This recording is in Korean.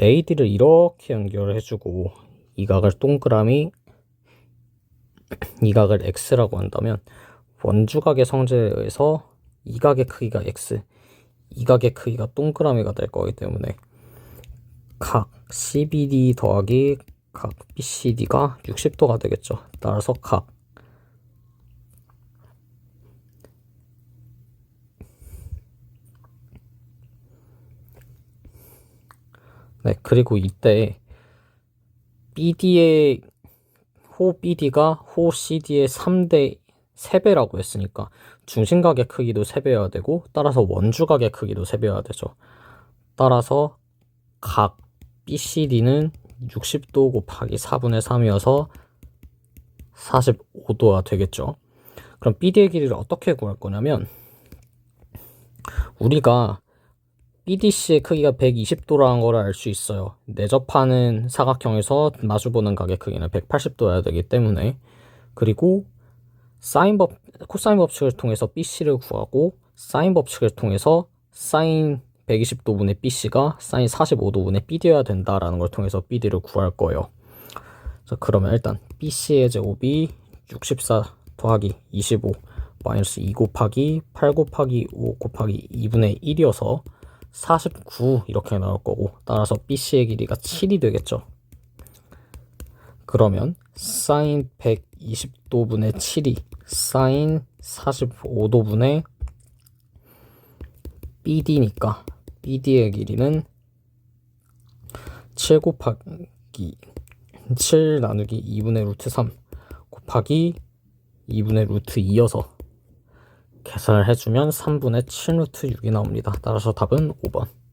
AD를 이렇게 연결해 주고 이 각을 동그라미 이 각을 X라고 한다면 원주각의 성질에 의해서 이 각의 크기가 X 이 각의 크기가 동그라미가 될 거기 때문에 각 CBD 더하기 각 BCD가 60도가 되겠죠. 따라서 각 네, 그리고 이때 BD의 호 BD가 호 CD의 3대 3배라고 했으니까 중심각의 크기도 3배여야 되고 따라서 원주각의 크기도 3배여야 되죠. 따라서 각 BCD는 60도 곱하기 4분의 3이어서 45도가 되겠죠. 그럼 BD의 길이를 어떻게 구할 거냐면 우리가 BDC의 크기가 120도라는 걸 알 수 있어요. 내접하는 사각형에서 마주보는 각의 크기는 180도여야 되기 때문에 그리고 사인 법 코사인 법칙을 통해서 BC를 구하고 사인 법칙을 통해서 사인 120도분의 BC가 사인 45도분의 BD여야 된다라는 걸 통해서 BD를 구할 거예요. 자, 그러면 일단 BC의 제곱이 64 더하기 25 마이너스 2 곱하기 8 곱하기 5 곱하기 2분의 1이어서 49 이렇게 나올 거고 따라서 BC의 길이가 7이 되겠죠. 그러면 사인 120도분의 7이 사인 45도분의 BD니까 BD의 길이는 7 곱하기 7 나누기 2분의 루트 3 곱하기 2분의 루트 2여서 계산을 해주면 3분의 7 루트 6이 나옵니다. 따라서 답은 5번.